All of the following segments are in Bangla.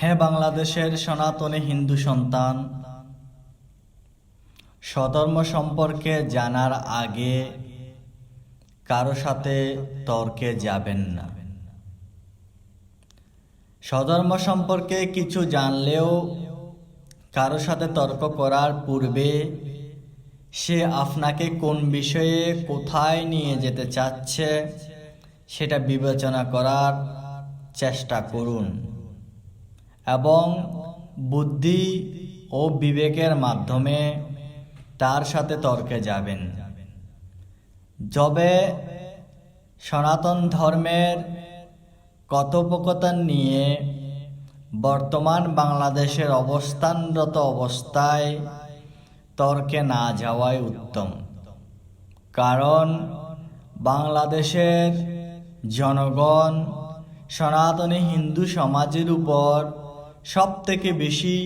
হে বাংলাদেশের সনাতনী হিন্দু সন্তান, স্বধর্ম সম্পর্কে জানার আগে কারও সাথে তর্কে যাবেন না। স্বধর্ম সম্পর্কে কিছু জানলেও কারও সাথে তর্ক করার পূর্বে সে আপনাকে কোন বিষয়ে কোথায় নিয়ে যেতে চাচ্ছে সেটা বিবেচনা করার চেষ্টা করুন। এবং বুদ্ধি ও বিবেকের মাধ্যমে তার সাথে তর্কে যাবেন। যবে সনাতন ধর্মের কথোপকথন নিয়ে বর্তমান বাংলাদেশের অবস্থানরত অবস্থায় তর্কে না যাওয়াই উত্তম। কারণ বাংলাদেশের জনগণ সনাতনী হিন্দু সমাজের উপর সব থেকে বেশি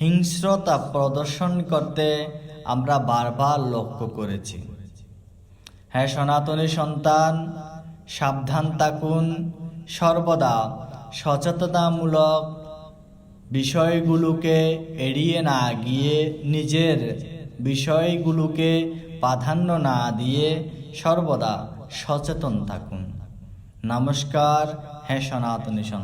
হিংস্রতা প্রদর্শন করতে আমরা বারবার লক্ষ্য করেছি। হ্যাঁ সনাতনী সন্তান, সাবধান থাকুন, সর্বদা সচেতনতামূলক বিষয়গুলোকে এড়িয়ে না গিয়ে নিজের বিষয়গুলোকে প্রাধান্য না দিয়ে সর্বদা সচেতন থাকুন। নমস্কার হ্যাঁ সনাতনী সন্তান।